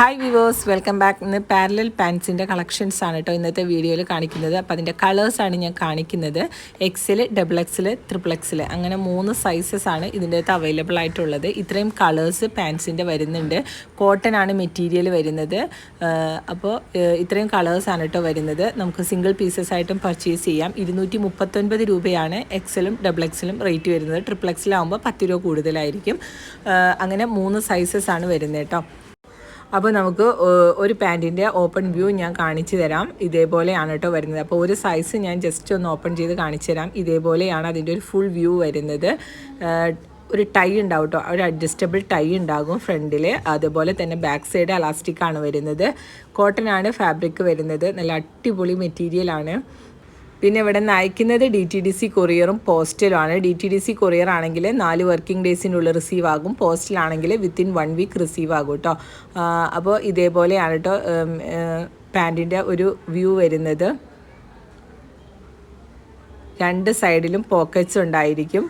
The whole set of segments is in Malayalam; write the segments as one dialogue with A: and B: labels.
A: ഹായ് വിവേഴ്സ് വെൽക്കം ബാക്ക് ഇന്ന് പാരലൽ പാൻസിന്റെ കളക്ഷൻസ് ആണ് കേട്ടോ ഇന്നത്തെ വീഡിയോയിൽ കാണിക്കുന്നത്. അപ്പോൾ അതിന്റെ കളേഴ്സാണ് ഞാൻ കാണിക്കുന്നത്. എക്സിൽ ഡബിൾ എക്സിൽ ട്രിപ്പിൾ എക്സിൽ അങ്ങനെ മൂന്ന് സൈസസ് ആണ് ഇതിന്റെ അകത്ത് അവൈലബിൾ ആയിട്ടുള്ളത്. ഇത്രയും കളേഴ്സ് പാൻസിന്റെ വരുന്നുണ്ട്. കോട്ടൺ ആണ് മെറ്റീരിയൽ വരുന്നത്. അപ്പോൾ ഇത്രയും കളേഴ്സാണ് കേട്ടോ വരുന്നത്. നമുക്ക് സിംഗിൾ പീസസ് ആയിട്ടും പർച്ചേസ് ചെയ്യാം. ഇരുന്നൂറ്റി മുപ്പത്തൊൻപത് രൂപയാണ് എക്സലും ഡബിൾ എക്സിലും റേറ്റ് വരുന്നത്. ട്രിപ്പിൾ എക്സിലാകുമ്പോൾ പത്ത് രൂപ കൂടുതലായിരിക്കും. അങ്ങനെ മൂന്ന് സൈസസ് ആണ് വരുന്നത് കേട്ടോ അപ്പോൾ നമുക്ക് ഒരു പാന്റിന്റെ ഓപ്പൺ വ്യൂ ഞാൻ കാണിച്ചു തരാം. ഇതേപോലെയാണ് കേട്ടോ വരുന്നത്. അപ്പോൾ ഒരു സൈസ് ഞാൻ ജസ്റ്റ് ഒന്ന് ഓപ്പൺ ചെയ്ത് കാണിച്ചു തരാം. ഇതേപോലെയാണ് അതിന്റെ ഒരു ഫുൾ വ്യൂ വരുന്നത്. ഒരു ടൈ ഉണ്ടാവും കേട്ടോ. ഒരു അഡ്ജസ്റ്റബിൾ ടൈ ഉണ്ടാകും ഫ്രണ്ടിൽ അതുപോലെ തന്നെ ബാക്ക് സൈഡ് അലാസ്റ്റിക് ആണ് വരുന്നത്. കോട്ടൺ ആണ് ഫാബ്രിക് വരുന്നത്. നല്ല അടിപൊളി മെറ്റീരിയലാണ് പിന്നെ ഇവിടെ നിന്ന് അയക്കുന്നത് ഡി ടി ഡി സി കൊറിയറും പോസ്റ്റലുമാണ് D T D C courier ആണെങ്കിൽ നാല് വർക്കിംഗ് ഡേയ്സിനുള്ളിൽ റിസീവ് ആകും. പോസ്റ്റലാണെങ്കിൽ വിത്തിൻ വൺ വീക്ക് റിസീവ് ആകും കേട്ടോ അപ്പോൾ ഇതേപോലെയാണ് കേട്ടോ പാന്റിന്റെ ഒരു വ്യൂ വരുന്നത്. രണ്ട് സൈഡിലും പോക്കറ്റ്സ് ഉണ്ടായിരിക്കും.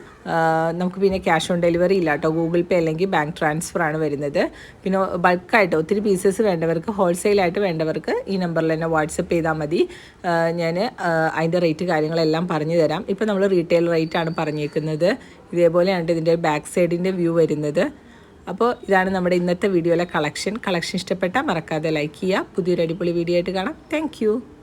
A: നമുക്ക് പിന്നെ ക്യാഷ് ഓൺ ഡെലിവറി ഇല്ല കേട്ടോ. ഗൂഗിൾ പേ അല്ലെങ്കിൽ ബാങ്ക് ട്രാൻസ്ഫർ ആണ് വരുന്നത്. പിന്നെ ബൾക്കായിട്ട് ഒത്തിരി പീസസ് വേണ്ടവർക്ക് ഹോൾസെയിലായിട്ട് വേണ്ടവർക്ക് ഈ നമ്പറിൽ തന്നെ വാട്സപ്പ് ചെയ്താൽ മതി. ഞാൻ അതിന്റെ റേറ്റ് കാര്യങ്ങളെല്ലാം പറഞ്ഞു തരാം. ഇപ്പോൾ നമ്മൾ റീറ്റെയിൽ റേറ്റ് ആണ് പറഞ്ഞേക്കുന്നത്. ഇതേപോലെയാണ് ഇതിന്റെ ബാക്ക് സൈഡിന്റെ വ്യൂ വരുന്നത്. അപ്പോൾ ഇതാണ് നമ്മുടെ ഇന്നത്തെ വീഡിയോയിലെ കളക്ഷൻ കളക്ഷൻ ഇഷ്ടപ്പെട്ടാൽ മറക്കാതെ ലൈക്ക് ചെയ്യുക പുതിയൊരു അടിപൊളി വീഡിയോ ആയിട്ട് കാണാം. താങ്ക്